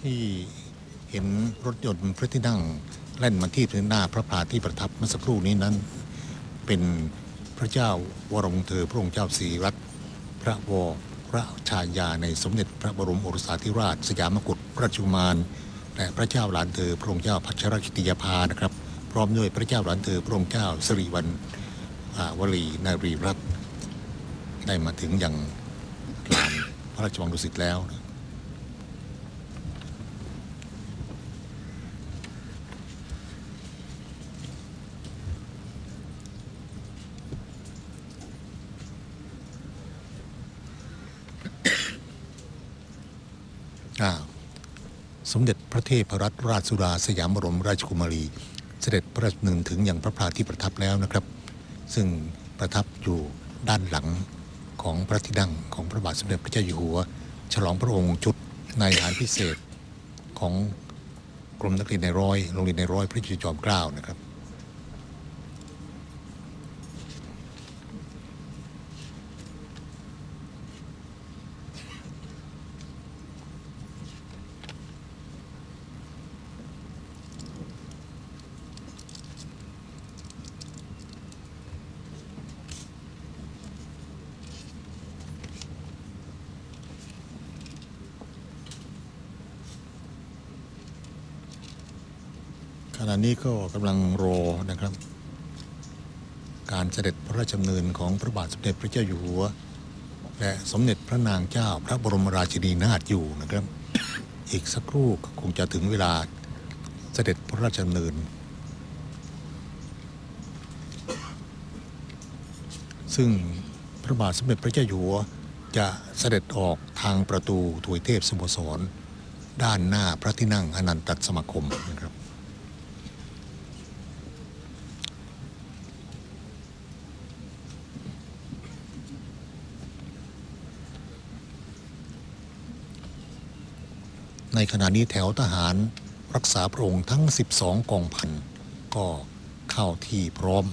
ที่เห็นรถยนต์พระที่นั่งแล่นมาที่หน้าพระพาที่ประทับเมื่อสักครู่นี้นั้น เป็นพระเจ้าวรวงเธอพระองค์เจ้าสีรัตน์พระวรพระชายาในสมเด็จพระบรมโอรสาธิราช สยามกุฎราชุมารและพระเจ้าหลานเธอพระองค์เจ้าพัชรกิติยาภานะครับ พร้อมด้วยพระเจ้าหลานเธอพระองค์เจ้าสิริวัณวลีนารีรัตน์ได้มาถึงอย่างลานพระราชวังดุสิตแล้วนะ อ่าสมเด็จพระเทพรัตนราชสุดาสยามบรมราชกุมารี เสด็จพระราชดำเนินถึงอย่างพระพลาที่ประทับแล้วนะครับ ซึ่งประทับอยู่ด้านหลังของพระที่นั่งของพระบาทสมเด็จพระเจ้าอยู่หัว ฉลองพระองค์ชุดนายทหารพิเศษของกรมนักเรียนในร้อยโรงเรียนในร้อยพระจุลจอมเกล้านะครับ ข ณะนี้ก็กำลังรอนะครับ การเสด็จพระราชดำเนินของพระบาทสมเด็จพระเจ้าอยู่หัว และสมเด็จพระนางเจ้าพระบรมราชินีนาถอยู่นะครับ อีกสักครู่คงจะถึงเวลาเสด็จพระราชดำเนิน ซึ่งพระบาทสมเด็จพระเจ้าอยู่หัวจะเสด็จออกทางประตูถวยเทพสโมสร ด้านหน้าพระที่นั่งอนันตสมาคมนะครับ ในขณะนี้แถวทหารรักษาพระองค์ทั้ง 12 กองพันก็เข้าที่พร้อม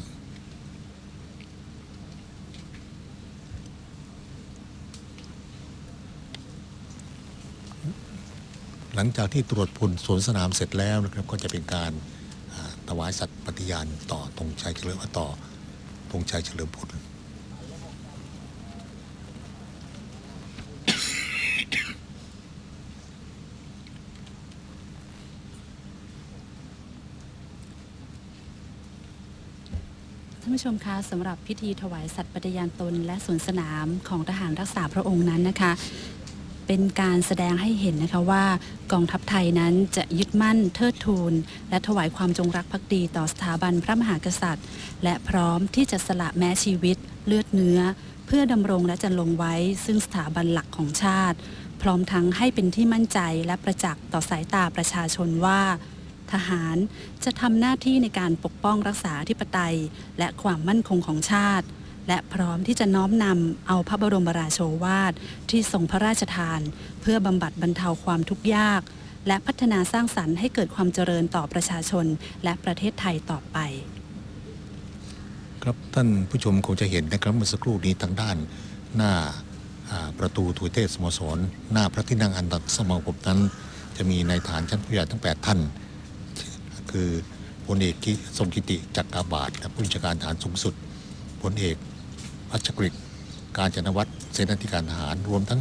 หลังจากที่ตรวจพลสวนสนามเสร็จแล้วนะครับก็จะเป็นการถวายสัตย์ปฏิญาณต่อธงชัยเฉลิมต่อธงชัยเฉลิมพล ท่านผู้ชมคะสำหรับพิธีถวายสัตย์ปฏิญาณตนและสวนสนามของทหารรักษาพระองค์นั้นนะคะ เป็นการแสดงให้เห็นนะคะว่ากองทัพไทยนั้นจะยึดมั่นเทิดทูน และถวายความจงรักภักดีต่อสถาบันพระมหากษัตริย์ และพร้อมที่จะสละแม้ชีวิตเลือดเนื้อ เพื่อดำรงและจะลงไว้ ซึ่งสถาบันหลักของชาติ พร้อมทั้งให้เป็นที่มั่นใจและประจักษ์ต่อสายตาประชาชนว่า ทหารจะทำหน้าที่ในการปกป้องรักษาธิปไตย และความมั่นคงของชาติ และพร้อมที่จะน้อมนำเอาพระบรมราโชวาทที่ทรงพระราชทาน เพื่อบำบัดบรรเทาความทุกข์ยาก และพัฒนาสร้างสรรค์ให้เกิดความเจริญต่อประชาชน และประเทศไทยต่อไป ครับท่านผู้ชมคงจะเห็นนะครับเมื่อสักครู่นี้ทางด้านหน้าประตูถวยเทพสโมสร หน้าพระที่นั่งอันดับสมาคมนั้น จะมีนายฐานชั้นผู้ใหญ่ทั้ง 8 ท่าน คือพลเอกกิทรงกิติจักรบาทและผู้บัญชาการทหารสูงสุดพลเอกพัชกฤษการจนวัฒน์เสนาธิการทหาร รวมทั้ง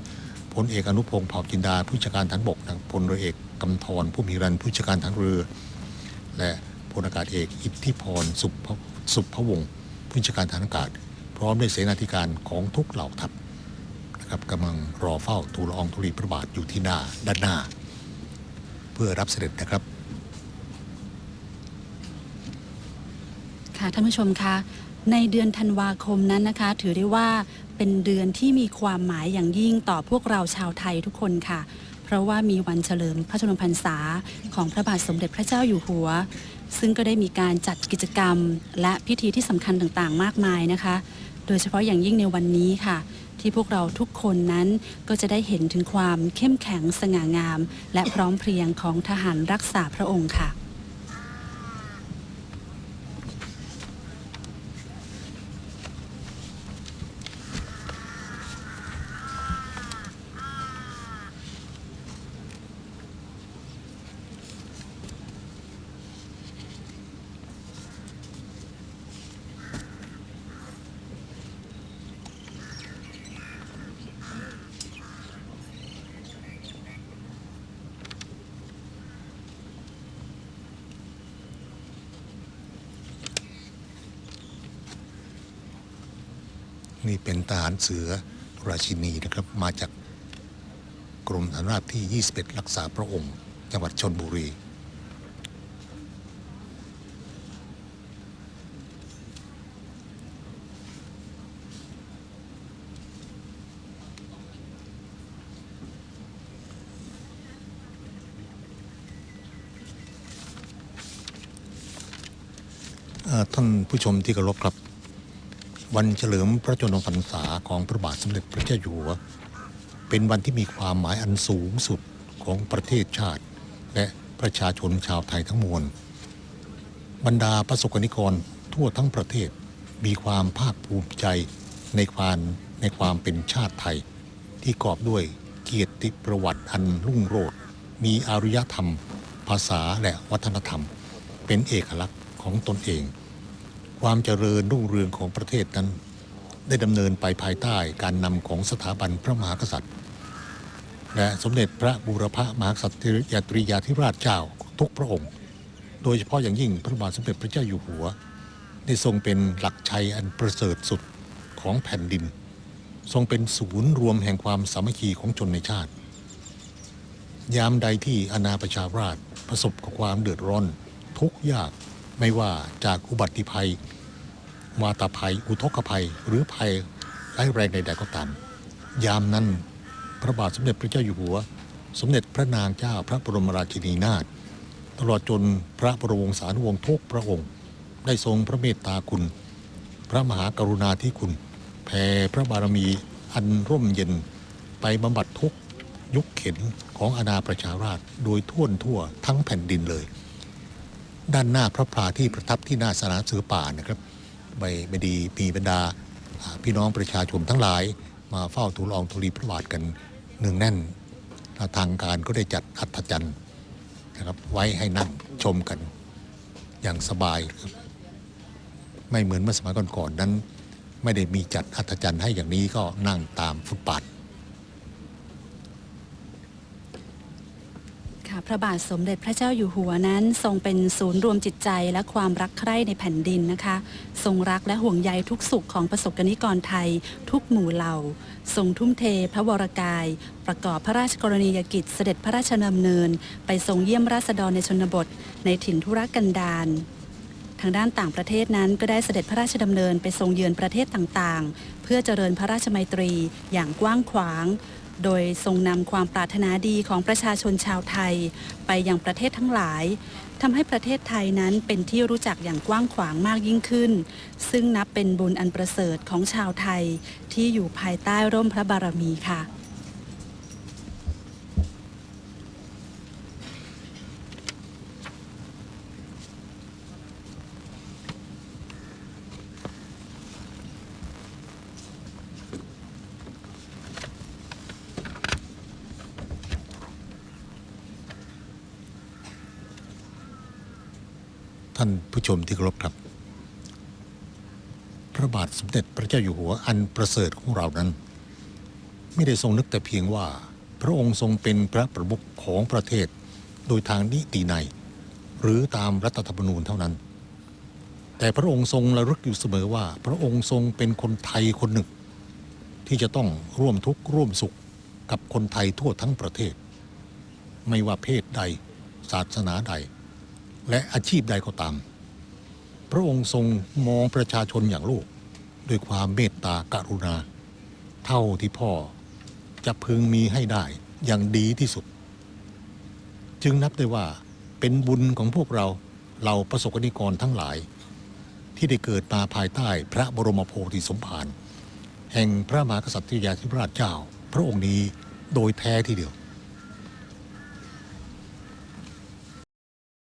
พลเอกอนุพงศ์เผ่าจินดา ผู้บัญชาการฐานบกนะพลเรือเอกกำธรผู้มีรันผู้บัญชาการฐานเรือ และพลอากาศเอกอิทธิพรสุภสุภวงศ์ผู้บัญชาการฐานอากาศ พร้อมด้วยเสนาธิการของทุกเหล่าทัพนะครับกำลังรอเฝ้าทูลอองธุลีพระบาทอยู่ที่หน้าด้านหน้า เพื่อรับเสด็จนะครับ ค่ะท่านผู้ชมคะในเดือนธันวาคมนั้นนะคะ ถือได้ว่าเป็นเดือนที่มีความหมายอย่างยิ่งต่อพวกเราชาวไทยทุกคนค่ะ เพราะว่ามีวันเฉลิมพระชนมพรรษาของพระบาทสมเด็จพระเจ้าอยู่หัว ซึ่งก็ได้มีการจัดกิจกรรม และพิธีที่สำคัญต่างๆ มากมายนะคะ โดยเฉพาะอย่างยิ่งในวันนี้ค่ะ ที่พวกเราทุกคนนั้นก็จะได้เห็นถึงความเข้มแข็งสง่างาม และพร้อมเพรียงของทหารรักษาพระองค์ค่ะ นี่เป็นทหารเสือราชินีนะครับมาจากกรมฐานราบที่ 21 รักษาพระองค์ จังหวัดชนบุรี ท่านผู้ชมที่เคารพครับ วันเฉลิมพระชนมพรรษาของพระบาทสมเด็จพระเจ้าอยู่หัว เป็นวันที่มีความหมายอันสูงสุดของประเทศชาติ และประชาชนชาวไทยทั้งมวล บรรดาประสบกนิกรทั่วทั้งประเทศมีความภาคภูมิใจในความในความเป็นชาติไทย ที่กอบด้วยเกียรติประวัติอันรุ่งโรจน์มีอารยธรรม ภาษาและวัฒนธรรม เป็นเอกลักษณ์ของตนเอง ความเจริญรุ่งเรืองของประเทศนั้น ได้ดำเนินไปภายใต้การนำของสถาบันพระมหากษัตริย์ และสมเด็จพระบูรพมหากษัตริยาตรียาธิราชเจ้าทุกพระองค์ โดยเฉพาะอย่างยิ่งพระบาทสมเด็จพระเจ้าอยู่หัว ได้ทรงเป็นหลักชัยอันประเสริฐสุดของแผ่นดิน ทรงเป็นศูนย์รวมแห่งความสามัคคีของชนในชาติ ยามใดที่อาณาประชาราชประสบกับความเดือดร้อนทุกยาก ไม่ว่าจากอุบัติภัยวาตภัย อุทกภัย หรือภัยร้ายแรงใดๆก็ตาม ยามนั้นพระบาทสมเด็จพระเจ้าอยู่หัว สมเด็จพระนางเจ้าพระบรมราชินีนาถตลอดจนพระบรมวงศานุวงศ์ทุกพระองค์ ได้ทรงพระเมตตาคุณ พระมหากรุณาธิคุณแผ่พระบารมีอันร่มเย็นไปบำบัดทุกยุคเข็นของอาณาประชาราชโดยทั่วทั่วทั้งแผ่นดินเลย ด้านหน้าพระพลาที่ประทับที่หน้าสนามเสือป่านะครับใบไม่ดีมีบรรดาพี่น้องประชาชนทั้งหลาย มาเฝ้าทูลองธุลีพระบาทกันเนืองแน่นทางการก็ได้จัดอัฐจันทร์นะครับไว้ให้นั่งชมกันอย่างสบายครับไม่เหมือนเมื่อสมัยก่อนๆนั้น ไม่ได้มีจัดอัฐจันทร์ให้อย่างนี้ก็นั่งตามฟุตบาท ค่ะ พระบาทสมเด็จพระเจ้าอยู่หัวนั้น ทรงเป็นศูนย์รวมจิตใจและความรักใคร่ในแผ่นดินนะคะ ทรงรักและห่วงใยทุกสุขของประสบกนิกรไทย ทุกหมู่เหล่า ทรงทุ่มเทพระวรกาย ประกอบพระราชกรณียกิจเสด็จพระราชดำเนิน ไปทรงเยี่ยมราษฎรในชนบท ในถิ่นทุรกันดารทางด้านต่างประเทศนั้นก็ได้เสด็จพระราชดำเนินไปทรงเยือนประเทศต่างๆ เพื่อเจริญพระราชมัยตรีอย่างกว้างขวาง โดยทรงนำความปรารถนาดีของประชาชนชาวไทย ไปยังประเทศทั้งหลายทำให้ประเทศไทยนั้นเป็นที่รู้จักอย่างกว้างขวางมากยิ่งขึ้น ซึ่งนับเป็นบุญอันประเสริฐของชาวไทยที่อยู่ภายใต้ร่มพระบารมีค่ะ ท่านผู้ชมที่เคารพครับ พระบาทสมเด็จพระเจ้าอยู่หัวอันประเสริฐของเรานั้น ไม่ได้ทรงนึกแต่เพียงว่า พระองค์ทรงเป็นพระประมุขของประเทศ โดยทางนิติในหรือตามรัฐธรรมนูญเท่านั้น แต่พระองค์ทรงระลึกอยู่เสมอว่า พระองค์ทรงเป็นคนไทยคนหนึ่ง ที่จะต้องร่วมทุกข์ร่วมสุขกับคนไทยทั่วทั้งประเทศ ไม่ว่าเพศใด ศาสนาใด และอาชีพใดก็ตาม พระองค์ทรงมองประชาชนอย่างลูก ด้วยความเมตตากรุณา เท่าที่พ่อจะพึงมีให้ได้อย่างดีที่สุด จึงนับได้ว่าเป็นบุญของพวกเราเราประสบกนิกรทั้งหลาย ที่ได้เกิดมาภายใต้พระบรมโพธิสมภารแห่งพระมหากษัตริยาธิราชเจ้า พระองค์นี้โดยแท้ทีเดียว